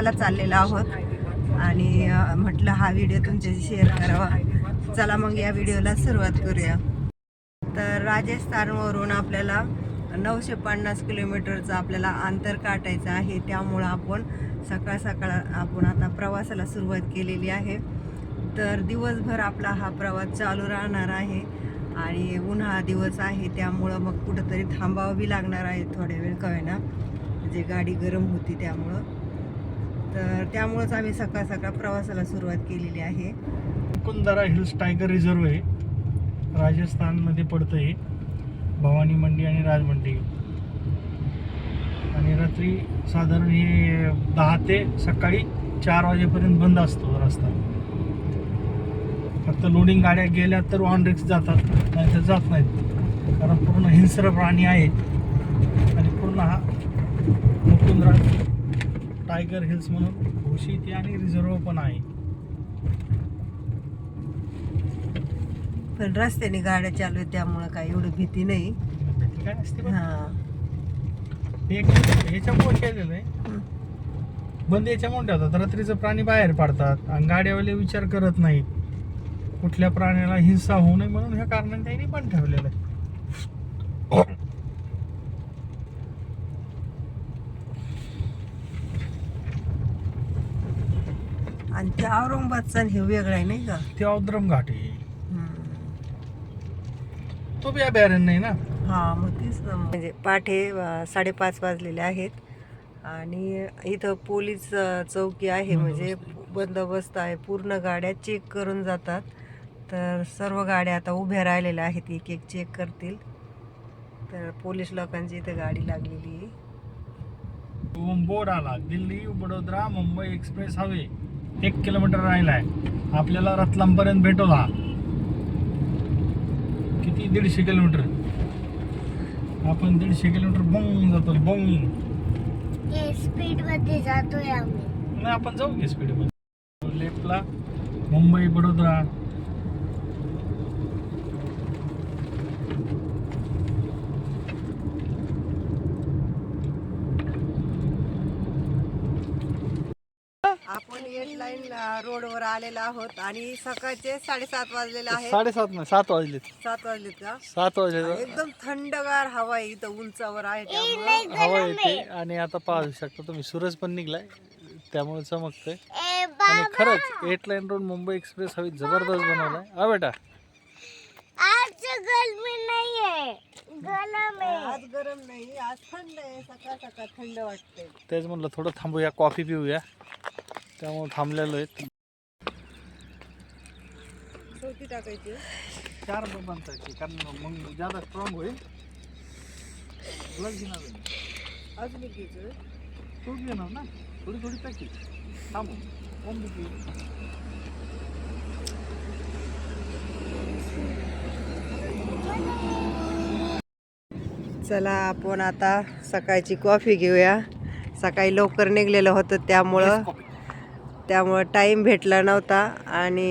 गावाला चाललेलो आहोत. आणि म्हटलं हा व्हिडिओ तुमच्याशी शेअर करावा. चला मग या व्हिडिओला सुरुवात करूया. तर राजस्थानवरून आपल्याला नऊशे पन्नास किलोमीटरचं आपल्याला अंतर काटायचं आहे. त्यामुळं आपण सकाळ सकाळ आपण आता प्रवासाला सुरुवात केलेली आहे. तर दिवसभर आपला हा प्रवास चालू राहणार आहे. आणि उन्हाळा दिवस आहे. त्यामुळं मग कुठंतरी थांबावं बी लागणार आहे थोड्या वेळ कळेना म्हणजे गाडी गरम होती त्यामुळं. तर त्यामुळंच आम्ही सकाळ सकाळ प्रवासाला सुरुवात केलेली आहे. कुंदारा हिल्स टायगर रिझर्व आहे. राजस्थानमध्ये पडतं हे भवानी मंडी आणि राजमंडी आणि रात्री साधारण हे दहा ते सकाळी चार वाजेपर्यंत बंद असतो रस्ता. फक्त लोडिंग गाड्या गेल्या तर ऑन रिक्स जातात नाही तर जात नाहीत. कारण पूर्ण हिंस्र प्राणी आहेत. आणि पूर्ण हा मुकुंदरा टायगर हिल्स म्हणून घोषित आहे आणि रिझर्व पण आहे. पण रस्त्याने गाड्या चालू आहेत त्यामुळं काही एवढी भीती नाही. भीती काय असते बा? हां. हे ह्याच्यामुळे केलेलं आहे. बंद याच्यामुळे ठेवतात रात्रीचं प्राणी बाहेर पाडतात आणि गाड्यावाले विचार करत नाहीत. कुठल्या प्राण्याला हिंसा होऊ नये म्हणून ह्या कारणाने त्यांनी बंद ठेवलेलं आहे. आणि ते औरंगाबादचा हे वेगळं आहे नाही का? ते औद्रम घाट आहे. तो बी अभयारण्य नाही ना? हा मग तीच ना. म्हणजे पाठे साडेपाच वाजलेले आहेत. आणि इथं पोलीस चौकी आहे म्हणजे बंदोबस्त आहे. पूर्ण गाड्या चेक करून जातात. तर सर्व गाड्या आता उभ्या राहिलेल्या आहेत एक एक चेक करतील. तर पोलीस लोकांची इथं गाडी लागलेली आहे. बोर्ड आला दिल्ली वडोदरा मुंबई एक्सप्रेस हवे. एक किलोमीटर राहिला आहे. आपल्याला रतलामपर्यंत भेटवला. किती? दीडशे किलोमीटर. आपण दीडशे किलोमीटर बंग जातो बंग. स्पीडमध्ये जातोय आपण जाऊ की स्पीडमध्ये लेफ्टला मुंबई वडोदरा रोडवर आलेलो आहोत आणि सकाळचे साडेसात वाजलेले आहेत. साडेसात नाही सात वाजले सात वाजलेत का? सात वाजले एकदम थंडगार हवा आहे इथं उंचावर आहे त्यामुळं. हवा येते आणि आता पाहू शकता तुम्ही सूरज पण निघलाय त्यामुळे चमकतंय. आणि खरंच eight line road Mumbai express हवी जबरदस्त बनवलाय. हा बेटा. आज गरमी नाहीये. गरम आहे. आज गरम नाही आज थंड आहे. सकाळ सकाळ थंड वाटते तेच म्हणलं थोडं थांबूया कॉफी पिऊया. त्यामुळे थांबलेलो आहे चौथी टाकायची. चार बनतायचे कारण मग जादा स्ट्रॉंग होईल घेणार आहे. अजून एक घ्यायचं तूच घेणार ना? थोडी थोडी पॅकेज थांबू. चला आपण आता सकाळची कॉफी घेऊया. सकाळी लवकर निघलेलं होतं त्यामुळं त्यामुळं टाईम भेटला नव्हता आणि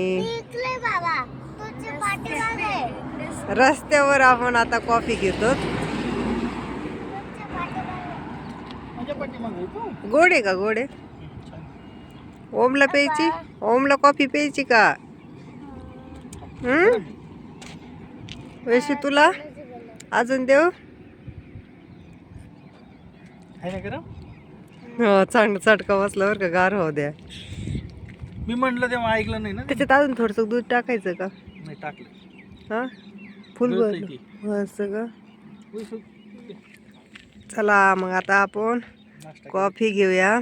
रस्त्यावर आपण आता कॉफी घेतो. गोड का गोड ओमला प्यायची? ओमला कॉफी प्यायची का? हम्म? वैशी तुला? अजून देऊ हो चांगलं चटका बसला बरं का गार होऊ द्या. मी म्हटलं तेव्हा ऐकलं नाही ना त्याच्यात अजून थोडंसं दूध टाकायचं का? नाही टाकलं. हा? फुल गळतंय. हो, सगळं चला मग आता आपण नाश्ता कॉफी घेऊया.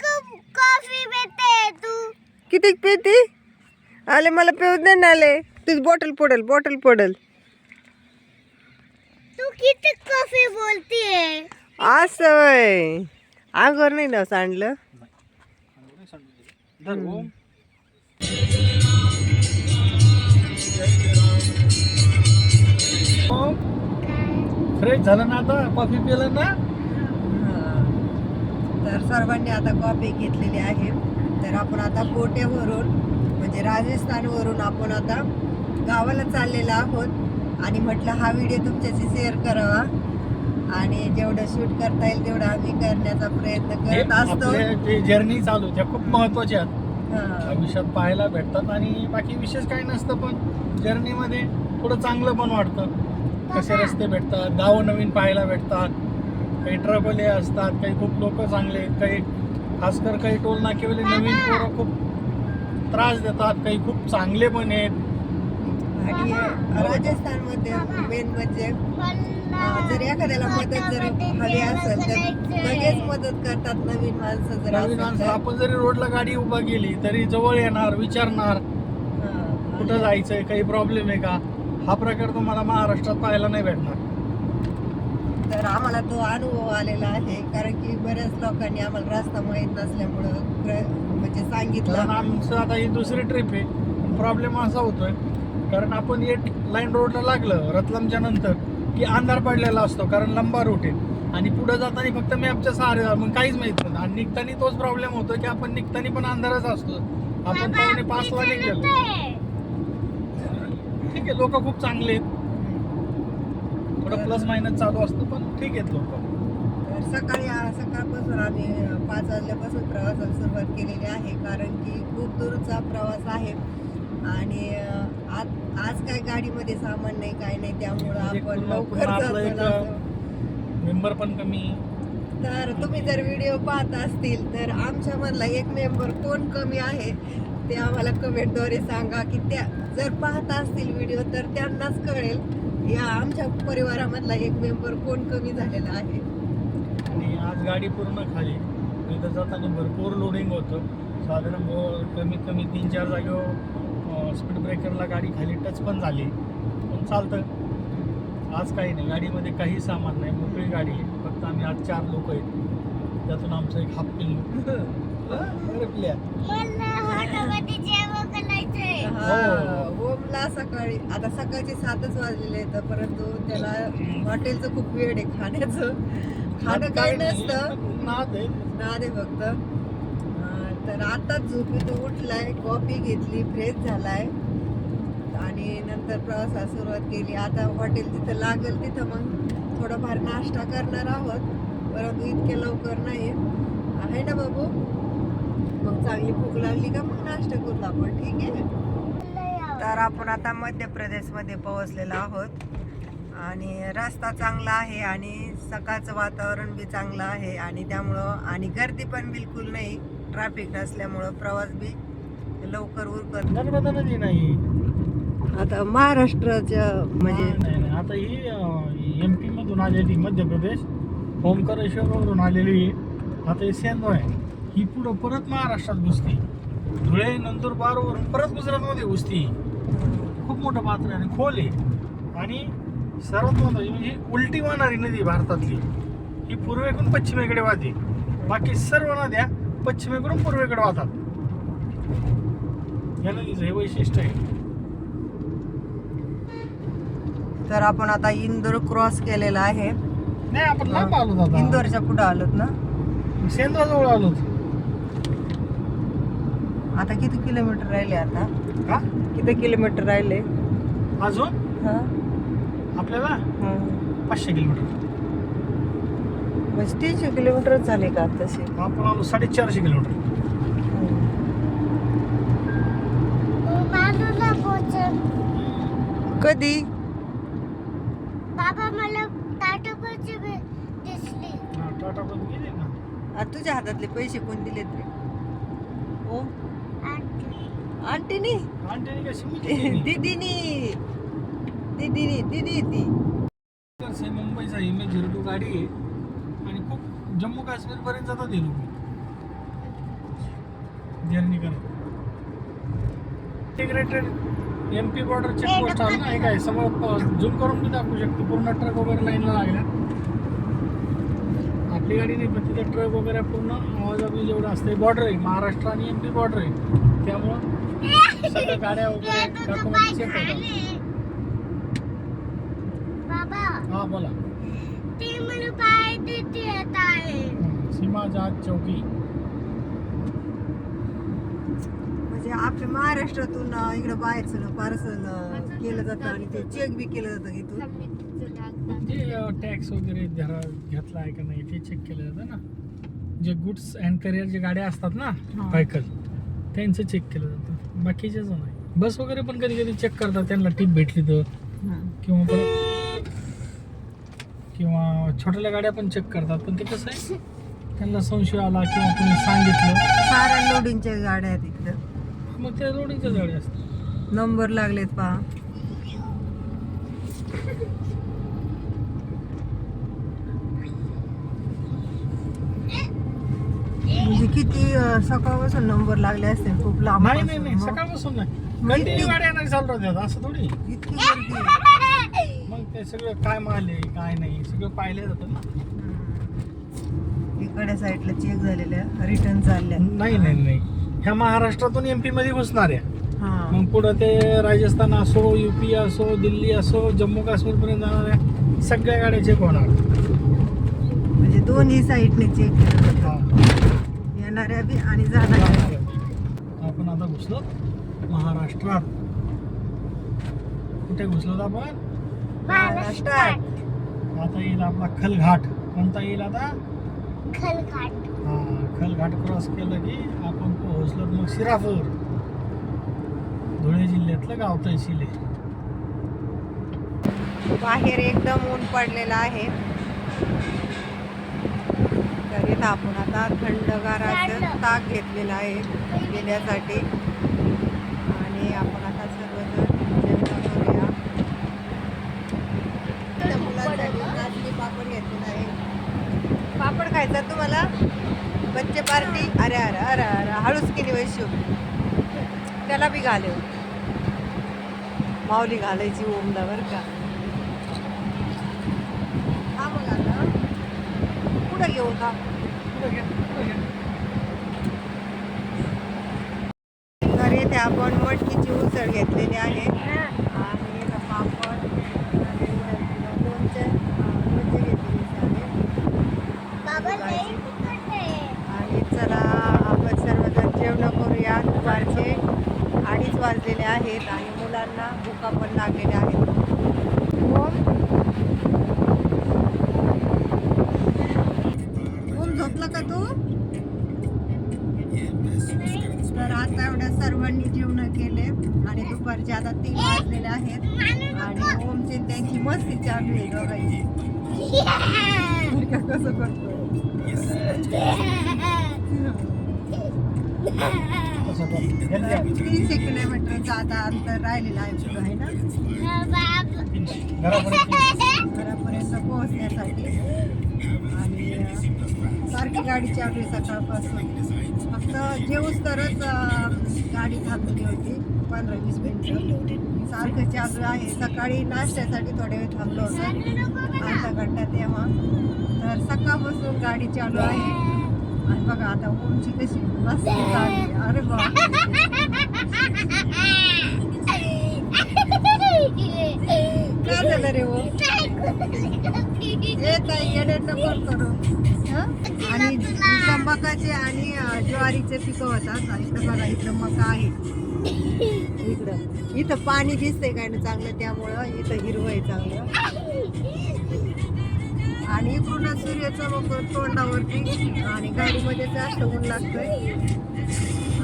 खूप कॉफी भेटते तू? किती पिती? आले मला पिऊ दे ना आले. तुझी बॉटल पडल बॉटल पडल तू किती कॉफी बोलतीये? असं वय आगर नाही ना सांडलं? धर फ्रेश झालं ना आता? कॉफी पिलं ना? तर सर्वांनी आता कॉफी घेतलेली आहे. तर आपण आता कोट्यावरून म्हणजे राजस्थानवरून आपण आता गावाला चाललेलो आहोत. आणि म्हटलं हा व्हिडिओ तुमच्याशी शेअर करावा. आणि जेवढं शूट करता येईल तेवढं आम्ही करण्याचा प्रयत्न करत असतो. जे जर्नी चालू त्या खूप महत्त्वाच्या आहेत. आयुष्यात पाहायला भेटतात आणि बाकी विशेष काही नसतं पण जर्नीमध्ये थोडं चांगलं पण वाटतं. कसे रस्ते भेटतात गावं नवीन पाहायला भेटतात काही ट्रबले असतात काही खूप लोक चांगले आहेत, काही खासकर काही टोल नाकेवाले नवीन पोरं खूप त्रास देतात काही खूप चांगले पण आहेत. आणि राजस्थानमध्ये मेन म्हणजे जर एखाद्याला मदत जर हवी असेल तर लगेच मदत करतात नवीन माणसं जर नवीन माणसं. आपण जरी रोडला गाडी उभा केली तरी जवळ येणार विचारणार. कुठं जायचंय काही प्रॉब्लेम आहे का? हा प्रकार तुम्हाला महाराष्ट्रात पाहायला नाही भेटणार. तर आम्हाला तो अनुभव आलेला आहे कारण की बऱ्याच लोकांनी आम्हाला रस्ता माहीत नसल्यामुळं म्हणजे सांगितलं. आमचं आता ही दुसरी ट्रिप आहे. प्रॉब्लेम असा होतोय कारण आपण एक लाईन रोडला लागलं रतलामच्या नंतर की अंधार पडलेला असतो कारण लंबा रूट आहे. आणि पुढे जाताना फक्त मॅपच्या सहारे जा- मग काहीच माहीत नाही आणि निघताना तोच प्रॉब्लेम होतो की आपण निघताना पण अंधारच असतो. आपण पावणे पाचला निघलेलो. ठीक आहे लोक खूप चांगले आहेत. थोडं प्लस मायनस चालू असतं पण ठीक आहेत लोक. तर सकाळी सकाळपासून आम्ही पाच वाजल्यापासून प्रवासाला सुरुवात केलेली आहे कारण की खूप दूरचा प्रवास आहे. आणि आज आज काय गाडीमध्ये सामान नाही काय नाही त्यामुळं म्हणजे आपण लवकर. मेंबर पण कमी. तर तुम्ही जर व्हिडिओ पाहत असतील तर आमच्यामधला एक मेंबर कोण कमी आहे ते आम्हाला कमेंटद्वारे सांगा की त्या जर पाहत असतील व्हिडिओ तर त्यांनाच कळेल. या आमच्या परिवारामधला एक मेंबर कोण कमी झालेला आहे. आणि आज गाडी पूर्ण खाली. तिथं जाताना भरपूर लोडिंग होतं. साधारण कमीत कमी तीन चार जागेवर स्पीड ब्रेकरला गाडी खाली टच पण झाली. पण चालतं. आज काही नाही. गाडीमध्ये काही सामान नाही. मोकळी गाडी आहे. फक्त आम्ही आज चार लोक आहेत. त्यातून आमचं एक हाफ पिल्लू हा, ओमला सकाळी. आता सकाळचे सातच वाजलेले आहेत परंतु त्याला हॉटेलचं खूप वेळ आहे खाण्याचं. खाणं काही नसतं. नाद आहे. नाद आहे फक्त. तर आताच झोपेतून उठलाय कॉफी घेतली फ्रेश झालाय. आणि नंतर प्रवासाला सुरुवात केली. आता हॉटेल तिथं लागेल तिथं मग थोडंफार नाश्ता करणार आहोत. परंतु इतके लवकर नाही आहे ना बाबू? मग चांगली भूक लागली का मग नाश्ता करू आपण? ठीक आहे? तर आपण आता मध्य प्रदेशमध्ये पोहोचलेलो आहोत. आणि रस्ता चांगला आहे आणि सकाळचं वातावरण बी चांगलं आहे. आणि त्यामुळं आणि गर्दी पण बिलकुल नाही. ट्रॅफिक नसल्यामुळं प्रवास बी लवकर नर्मदा नदी नाही. आता महाराष्ट्राच्या म्हणजे नाही नाही आता ही एम पी मधून आलेली मध्य प्रदेश ओंकारेश्वरवरून आलेली आता ही सेंदो आहे. ही पुढं परत महाराष्ट्रात घुसती धुळे नंदुरबारवरून परत गुजरातमध्ये घुसती खूप मोठं पात्र आहे आणि खोल आहे. आणि सर्वात महत्वाची म्हणजे उलटी वाहणारी नदी भारतातली. ही पूर्वेकडून पश्चिमेकडे वाहते. बाकी सर्व नद्या पश्चिमेकडून पूर्वेकडे वाहतात. या नदीचं हे वैशिष्ट्य आहे. तर आपण आता इंदोर क्रॉस केलेला आहे. नाही आपण लांब आलो इंदोरच्या पुढे आलोत ना? सेंद्राजवळ आलो आता किती किलोमीटर राहिले आता? का किती किलोमीटर राहिले? अजून? हा. आपल्याला? हा. पाचशे किलोमीटर. म्हणजे तीनशे किलोमीटर झाले का तसे? आपण आलो साडेचारशे किलोमीटर. पोचन कधी? बाबा मला टाटापरची दिसली. हा, टाटा पण गेले ना आ, तुझ्या हातातले पैसे कोण दिलेत रे? ओ आंटी. आंटीनी? आणखी कशी मुलगी दीदीनी. दीदीनी दीदी ती मुंबईचा इमेज झिरो गाडी आहे. जम्मू काश्मीर पर्यंत जातात हे लोक. जर्नी करत integrated M P border checkpost आलं ना हे काय समोर झूम करून मी दाखवू शकतो. पूर्ण ट्रक वगैरे लाईनला लागल्या. आपली गाडी नाही पण तिथे ट्रक वगैरे पूर्ण आवाजावी जेवढं असते बॉर्डर आहे. महाराष्ट्र आणि एम पी बॉर्डर आहे. त्यामुळं सगळ्या गाड्या वगैरे डॉक्युमेंट चेक होतात. हा बोला. देते येत आहे. सीमा जहाज चौकी. म्हणजे आपल्या महाराष्ट्रातून इकडं बाहेरचं पार्सल केलं जातं आणि ते चेक बी केलं जातं इथून. जे टॅक्स वगैरे जरा घेतला आहे का नाही ते चेक केलं जातं ना. जे गुड्स अँड करिअर जे गाड्या असतात ना. व्हायकल त्यांचं चेक केलं जातं. बाकीच्याच नाही. बस वगैरे पण कधी कधी चेक करतात त्यांना टीप भेटली तर. हं. किंवा परत किंवा छोट्या गाड्या पण चेक करतात पण ते कसं आहे त्यांना संशय आला किंवा कोणी सांगितलं. साऱ्या लोडिंगच्या गाड्या आहेत इकडं. मग ते लोडिंगच्या गाड्या असतात. नंबर लागलेत पहा. म्हणजे किती अं, सकाळपासून नंबर लागले असतील खूप लांब नाही नाही नाही सकाळपासून नाही. कंटिन्यू गाड्या नाही चालू राहतात असं थोडी इतकी गर्दी आहे. ते सगळं काय माल आहे काय नाही सगळं पाहिलं जातं ना. इकडे साईडला चेक झालेल्या रिटर्न चालल्या. नाही नाही नाही. ह्या महाराष्ट्रातून एमपी मध्ये घुसणार आहे हा. मग पुढं ते राजस्थान असो युपी असो दिल्ली असो जम्मू काश्मीर पर्यंत जाणाऱ्या सगळ्या गाड्या चेक होणार. म्हणजे दोन्ही साईडने चेक केलं हा. जातं येणाऱ्या बी आणि जाणाऱ्या आपण आता घुसलो महाराष्ट्रात. कुठे घुसलो आपण? महाराष्ट्रात. आता येईल आपला खलघाट. कोणता येईल आता? खलघाट. हा खलघाट क्रॉस केलं की आपण पोहोचलो मग शिरापूर. धुळे जिल्ह्यातलं गाव तहसील आहे. बाहेर एकदम ऊन पडलेलं आहे. तर आपण आता थंडगाराचं ताक घेतलेलं आहे. पिण्यासाठी आणि आपण आता सर्वजण जेवण करूया त्या मुलांसाठी नाचणी पापड घेतलेला आहे पापड खायचा तुम्हाला? बच्चे पार्टी अरे अरे अरे अरे हळूच केली वैश्यू त्याला बी घालेव माऊली घालायची ओमला बरं का. हा मग आता. कुठं घेऊ का घरी इथे आपण. मटकीची उसळ घेतलेली आहे आणि इथं पापड आणि लोणचं अं, लोणचं घेतलेली आहे बाबा लई तिखट आहे. आणि चला आपण सर्वजण जेवण करूया दुपारचे अडीच वाजलेले आहेत आणि मुलांना भुका पण लागलेल्या आहेत ओम ओम झोपला का तू तर आता एवढ्या सर्वांनी जेवण केले आणि दुपारचे आता तीन वाजलेले आहेत. आणि ओमची त्यांची मस्ती चालू आहे दोघांची. कसं करतो? तीनशे किलोमीटरचं आता अंतर राहिलेलं आहे ना. घरापर्यंत पोहोचण्यासाठी. आणि सारखी गाडी चालू आहे सकाळपासून. जेवूच तरच गाडी थांबली होती पंधरा वीस मिनिटं. सारखं चालू आहे. सकाळी नाश्त्यासाठी थोडे वेळ थांबलो होतो. अर्धा घंटा तेव्हा. तर सकाळपासून गाडी चालू आहे. आणि बघा आता उंची कशी मस्त अरे बाप काय झालं रे हो? येत आहे येडे नको करू. हं? आणि तंबाखाचे आणि ज्वारीचे पिकं होतात. आणि इथं बघा इथं मका आहे. इकडं. इथं पाणी दिसतंय काय ना चांगलं त्यामुळं इथं हिरवं आहे चांगलं. आणि इकडून सूर्याचा मग तोंडावरती आणि गाडीमध्ये जास्त ऊन लागतंय.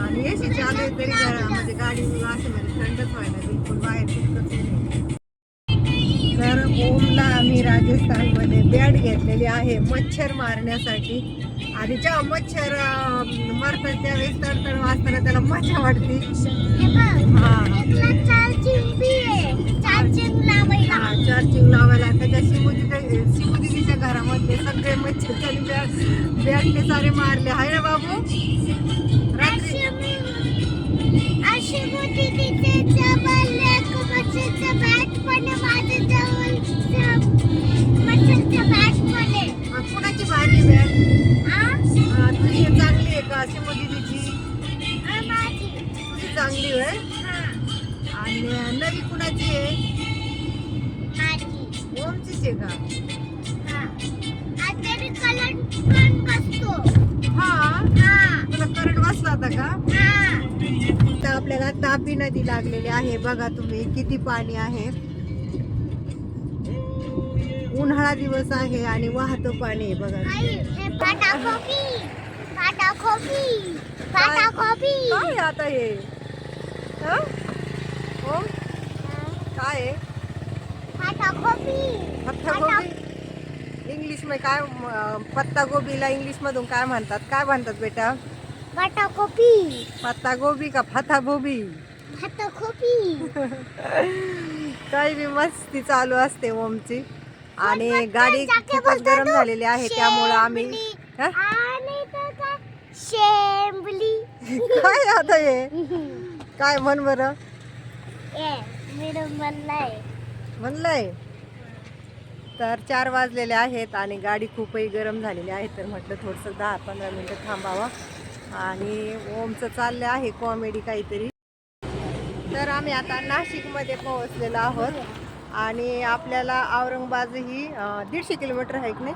आणि एसी चालू आहे तरी घरा- म्हणजे गाडी असं म्हणजे थंडच व्हायला बिलकुल बाहेर तितकंच ओमला आम्ही राजस्थानमध्ये बॅट घेतलेली आहे मच्छर मारण्यासाठी. आणि जेव्हा मच्छर मरतात त्यावेळेस तर तर वाचताना त्याला मजा वाटते. हे चार्जिंग लावायला. त्याच्या शिमुदी शिमुदीच्या घरामध्ये सगळे मच्छर त्याने बॅट बॅटने सारे मारले. आहे ना बाबू? रात्री चांगली आहे का शिमुदीची आ, माझी. तुझी चांगली आहे हा, आणि नवी कुणाची आहे. ओमचीच आहे का? हा. हा? हा, तुला करंट बसला होता का? हा. तर इथं तापी नदी लागलेली आहे. बघा तुम्ही किती पाणी आहे. उन्हाळा दिवस आहे आणि वाहतं पाणी बघा आई हे पाटा कॉफी पाटा कॉफी पाटा कॉफी काय? आता हे? हं? हो? काय पत्ता गोबी? इंग्लिशमध्ये काय पत्ता गोबीला इंग्लिश मधून काय म्हणतात? काय म्हणतात बेटा? पाटा कॉफी. पत्ता गोबी का फता गोबी? काही बी मस्ती चालू असते ओमची. आणि गाडी खूपच गरम झालेली आहे त्यामुळं आम्ही हं? शेंबली काय आता हे? काय म्हण बरं? म्हणलाय. तर चार वाजलेले आहेत आणि गाडी खूपही गरम झालेली आहे तर म्हटलं थोडंसं दहा पंधरा मिनटं थांबावं. आणि ओमचं चाललं आहे कॉमेडी काहीतरी. तर आम्ही आता नाशिकमध्ये पोहोचलेलो आहोत. आणि आपल्याला औरंगाबाद ही दीडशे किलोमीटर आहे की नाही?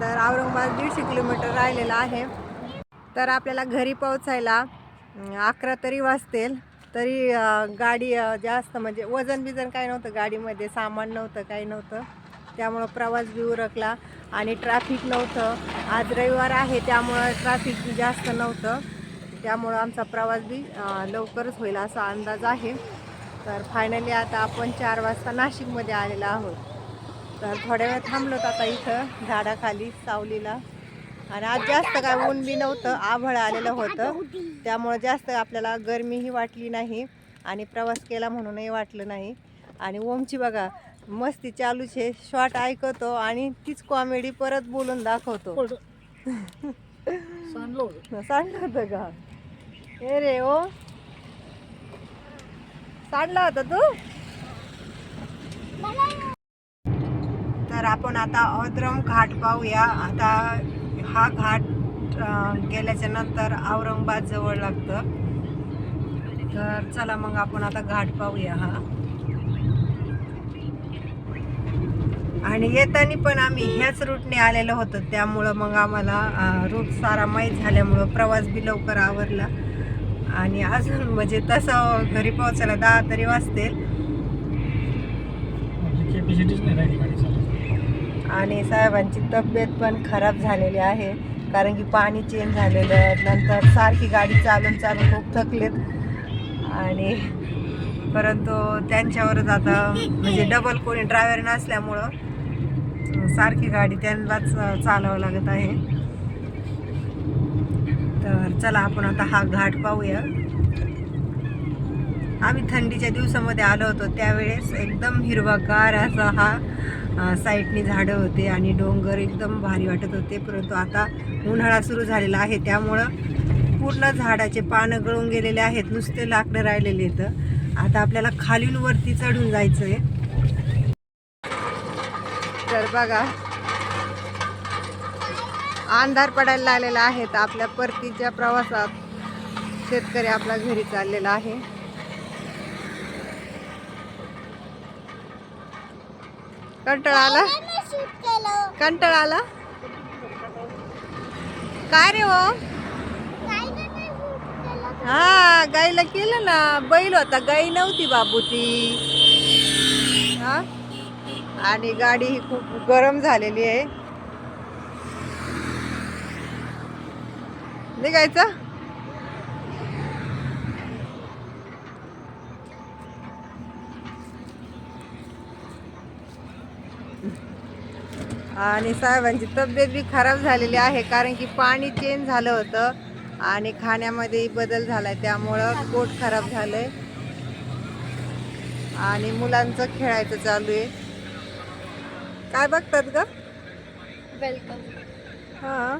तर औरंगाबाद दीडशे किलोमीटर राहिलेलं आहे. तर आपल्याला घरी पोहोचायला अकरा तरी वाजतील. तरी गाडी जास्त म्हणजे वजन बिजन काय नव्हतं गाडीमध्ये सामान नव्हतं काही नव्हतं. त्यामुळं प्रवास बी उरकला आणि ट्रॅफिक नव्हतं. आज रविवार आहे त्यामुळं ट्रॅफिक बी जास्त नव्हतं. त्यामुळं आमचा प्रवास बी लवकरच होईल असा अंदाज आहे. तर फायनली आता आपण चार वाजता नाशिकमध्ये आलेलो आहोत. तर थोड्या वेळ थांबलो आता इथं झाडाखाली सावलीला. आणि आज जास्त काय ऊन बी नव्हतं आभळ आलेलं होतं. त्यामुळं जास्त आपल्याला गरमीही वाटली नाही आणि प्रवास केला म्हणूनही वाटलं नाही. आणि ओमची बघा मस्ती चालूच आहे. शॉर्ट ऐकवतो आणि तीच कॉमेडी परत बोलून दाखवतो. सांडलं होतं का? ए रे ओ. सांडला होता तू? तर आपण आता अद्रम घाट पाहूया. आता हा घाट अं, गेल्याच्यानंतर औरंगाबाद जवळ लागतं. तर चला मग आपण आता घाट पाहूया हा. आणि येताना पण आम्ही ह्याच रूटने आलेलो होतो. त्यामुळं मग आम्हाला रूट सारा माहीत झाल्यामुळं प्रवास बी लवकर आवरला. आणि अजून म्हणजे तसं घरी पोहोचायला दहा तरी वाजतील कॅपॅसिटीच नाही राहिली गाडी चालवायची. आणि साहेबांची तब्येत पण खराब झालेली आहे कारण की पाणी चेंज झालेलं आहे नंतर सारखी गाडी चालून चालून खूप थकलेत. आणि परंतु त्यांच्यावरच आता म्हणजे डबल कोणी ड्रायव्हर नसल्यामुळं सारखी गाडी त्यांनाच चालावं लागत आहे. तर चला आपण आता हा घाट पाहूया. आम्ही थंडीच्या दिवसामध्ये आलो होतो त्यावेळेस एकदम हिरवागार असा हा साईडनी झाडं होते आणि डोंगर एकदम भारी वाटत होते. परंतु आता उन्हाळा सुरू झालेला आहे. त्यामुळं पूर्ण झाडाचे पानं गळून गेलेले आहेत. नुसते लाकडं राहिलेले आहेत. आता आपल्याला खालीन वरती चढून जायचं आहे तर बघा अंधार पडायला लागलेला आहे. तर आपल्या परतीच्या प्रवासात शेतकरी आपला घरी चाललेला आहे. कंटाळा आला? कंटाळा आला? काय रे हो? हा गाईला केलं ना. बैल होता. गाई नव्हती बाबू ती हा? आणि गाडी ही खूप गरम झालेली आहे. निघायचं? आणि साहेबांची तब्येत बी खराब झालेली आहे कारण की पाणी चेंज झालं होतं आणि खाण्यामध्येही बदल झालाय त्यामुळं पोट खराब झालंय. आणि मुलांचं खेळायचं चालू आहे. काय बघतात ग? वेलकम हां.